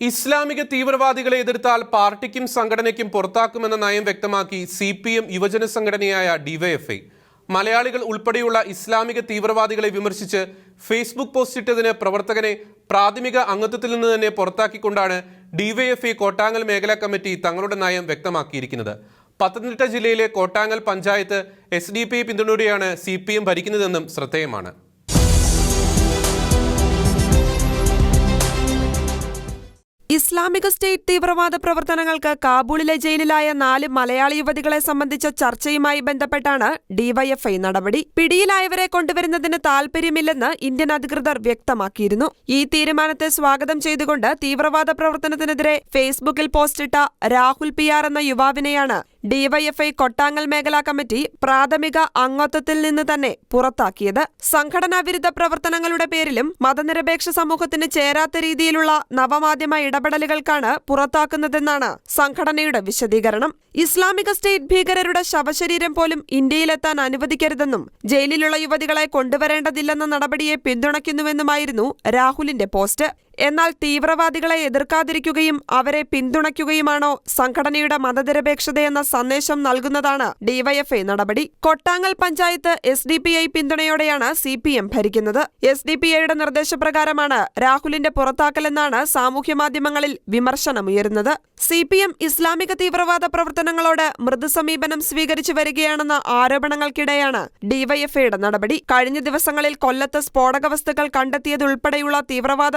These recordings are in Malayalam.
ഇസ്ലാമിക തീവ്രവാദികളെ എതിർത്താൽ പാർട്ടിക്കും സംഘടനയ്ക്കും പുറത്താക്കുമെന്ന നയം വ്യക്തമാക്കി സി പി എം യുവജന സംഘടനയായ ഡിവൈഎഫ്ഐ. മലയാളികൾ ഉൾപ്പെടെയുള്ള ഇസ്ലാമിക തീവ്രവാദികളെ വിമർശിച്ച് ഫേസ്ബുക്ക് പോസ്റ്റ് ഇട്ടതിന് പ്രവർത്തകനെ പ്രാഥമിക അംഗത്വത്തിൽ നിന്ന് തന്നെ പുറത്താക്കിക്കൊണ്ടാണ് ഡിവൈഎഫ്ഐ കോട്ടാങ്ങൽ മേഖലാ കമ്മിറ്റി തങ്ങളുടെ നയം വ്യക്തമാക്കിയിരിക്കുന്നത്. പത്തനംതിട്ട ജില്ലയിലെ Kottangal panchayat S D P പിന്തുണയോടെയാണ് C P M ഭരിക്കുന്നതെന്നും ശ്രദ്ധേയമാണ്. ഇസ്ലാമിക സ്റ്റേറ്റ് തീവ്രവാദ പ്രവർത്തനങ്ങൾക്ക് കാബൂളിലെ ജയിലിലായ നാല് മലയാളി യുവതികളെ സംബന്ധിച്ച ചർച്ചയുമായി ബന്ധപ്പെട്ടാണ് ഡിവൈഎഫ്ഐ നടപടി. പിടിയിലായവരെ കൊണ്ടുവരുന്നതിന് താൽപര്യമില്ലെന്ന് ഇന്ത്യൻ അധികൃതർ വ്യക്തമാക്കിയിരുന്നു. ഈ തീരുമാനത്തെ സ്വാഗതം ചെയ്തുകൊണ്ട് തീവ്രവാദ പ്രവർത്തനത്തിനെതിരെ ഫേസ്ബുക്കിൽ പോസ്റ്റിട്ട രാഹുൽ പി എന്ന യുവാവിനെയാണ് ഡിവൈഎഫ്ഐ കൊട്ടാങ്ങൽ മേഖലാ കമ്മിറ്റി പ്രാഥമിക അംഗത്വത്തിൽ നിന്ന് തന്നെ പുറത്താക്കിയത്. സംഘടനാ വിരുദ്ധ പ്രവർത്തനങ്ങളുടെ പേരിലും മതനിരപേക്ഷ സമൂഹത്തിന് ചേരാത്ത രീതിയിലുള്ള നവമാധ്യമ ഇടപെടലുകൾക്കാണ് പുറത്താക്കുന്നതെന്നാണ് സംഘടനയുടെ വിശദീകരണം. ഇസ്ലാമിക സ്റ്റേറ്റ് ഭീകരരുടെ ശവശരീരം പോലും ഇന്ത്യയിലെത്താൻ അനുവദിക്കരുതെന്നും ജയിലിലുള്ള യുവതികളെ കൊണ്ടുവരേണ്ടതില്ലെന്ന നടപടിയെ പിന്തുണയ്ക്കുന്നുവെന്നുമായിരുന്നു രാഹുലിന്റെ പോസ്റ്റ്. എന്നാൽ തീവ്രവാദികളെ എതിർക്കാതിരിക്കുകയും അവരെ പിന്തുണയ്ക്കുകയുമാണോ സംഘടനയുടെ മതനിരപേക്ഷതയെന്ന സന്ദേശം നൽകുന്നതാണ് ഡിവൈഎഫ്ഐ നടപടി. Kottangal panchayat S D P I പിന്തുണയോടെയാണ് C P M ഭരിക്കുന്നത്. എസ് ഡി പി ഐയുടെ നിർദ്ദേശപ്രകാരമാണ് രാഹുലിന്റെ പുറത്താക്കലെന്നാണ് സാമൂഹ്യമാധ്യമങ്ങളിൽ വിമർശനമുയരുന്നത്. സി പി എം ഇസ്ലാമിക തീവ്രവാദ പ്രവർത്തനങ്ങളോട് മൃദുസമീപനം സ്വീകരിച്ചു വരികയാണെന്ന ആരോപണങ്ങൾക്കിടെയാണ് ഡിവൈഎഫ്ഐയുടെ നടപടി. കഴിഞ്ഞ ദിവസങ്ങളിൽ കൊല്ലത്ത് സ്ഫോടക വസ്തുക്കൾ കണ്ടെത്തിയതുൾപ്പെടെയുള്ള തീവ്രവാദ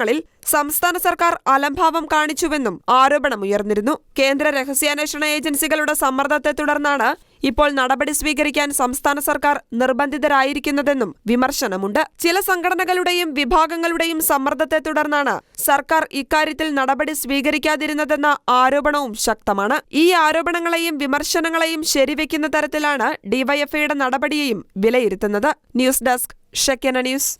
പ്രവർത്തനങ്ങളിൽ സംസ്ഥാന സർക്കാർ അലംഭാവം കാണിച്ചുവെന്നും ആരോപണമുയർന്നിരുന്നു കേന്ദ്ര രഹസ്യാന്വേഷണ ഏജൻസികളുടെ സമ്മർദ്ദത്തെ തുടർന്നാണ് ഇപ്പോൾ നടപടി സ്വീകരിക്കാൻ സംസ്ഥാന സർക്കാർ നിർബന്ധിതരായിരിക്കുന്നതെന്നും വിമർശനമുണ്ട്. ചില സംഘടനകളുടെയും വിഭാഗങ്ങളുടെയും സമ്മർദ്ദത്തെ തുടർന്നാണ് സർക്കാർ ഇക്കാര്യത്തിൽ നടപടി സ്വീകരിക്കാതിരുന്നതെന്ന ആരോപണവും ശക്തമാണ്. ഈ ആരോപണങ്ങളെയും വിമർശനങ്ങളെയും ശരിവെക്കുന്ന തരത്തിലാണ് ഡിവൈഎഫ്ഐയുടെ നടപടിയെയും വിലയിരുത്തുന്നത്. News desk Shekinah news.